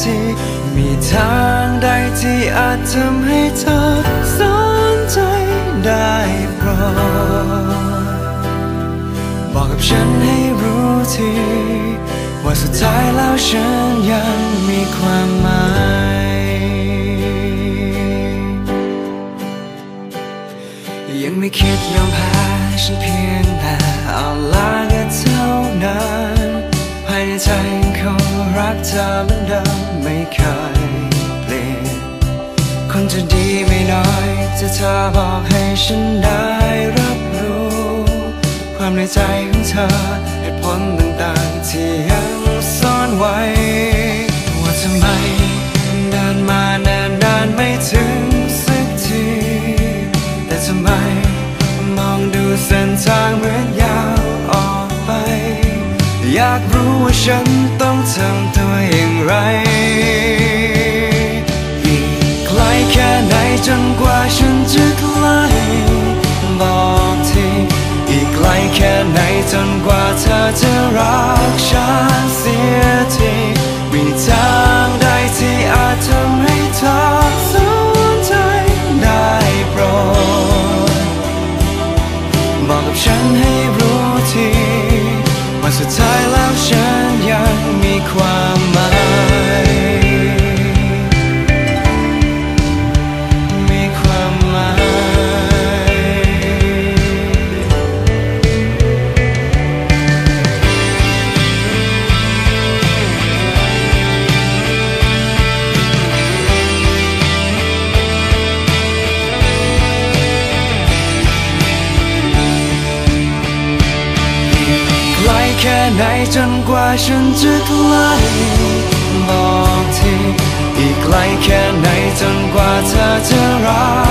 ทีมีทางใดที่อาจทำให้เธอสนใจได้โปรดบอกกับฉันให้รู้ทีว่าสุดท้ายแล้วฉันยังมีความหมายยังไม่คิดยอมแพ้ฉันเพียงแต่เอาลาก็เท่านั้น กเธอเหมือนเดิมไม่เคยเปลี่ยน คนจะดีไม่น้อยจะเธอบอกให้ฉันได้รับรู้ ความในใจของเธอเหตุผลต่างๆที่ยังซ่อนไว้ ว่าทำไมเดินมานิ่นนานไม่ถึงสักที แต่ทำไมมองดูเส้นทางเหมือนากรู้ว่าฉันต้องทำตัวอย่างไร อีกไกลแค่ไหนจนกว่าฉันจะใกล้บอกทีอีกไกลแค่ไหนจนกว่าเธอจะรักฉันเสียทีมีทางใดที่อาจทำให้เธอสนใจได้โปรดบอกกับฉันให้รู้ทีว่าสุ ไหนจนกว่าฉันจะใกล้บอกทีอีกไกลแค่ไหนจนกว่าเธอจะรัก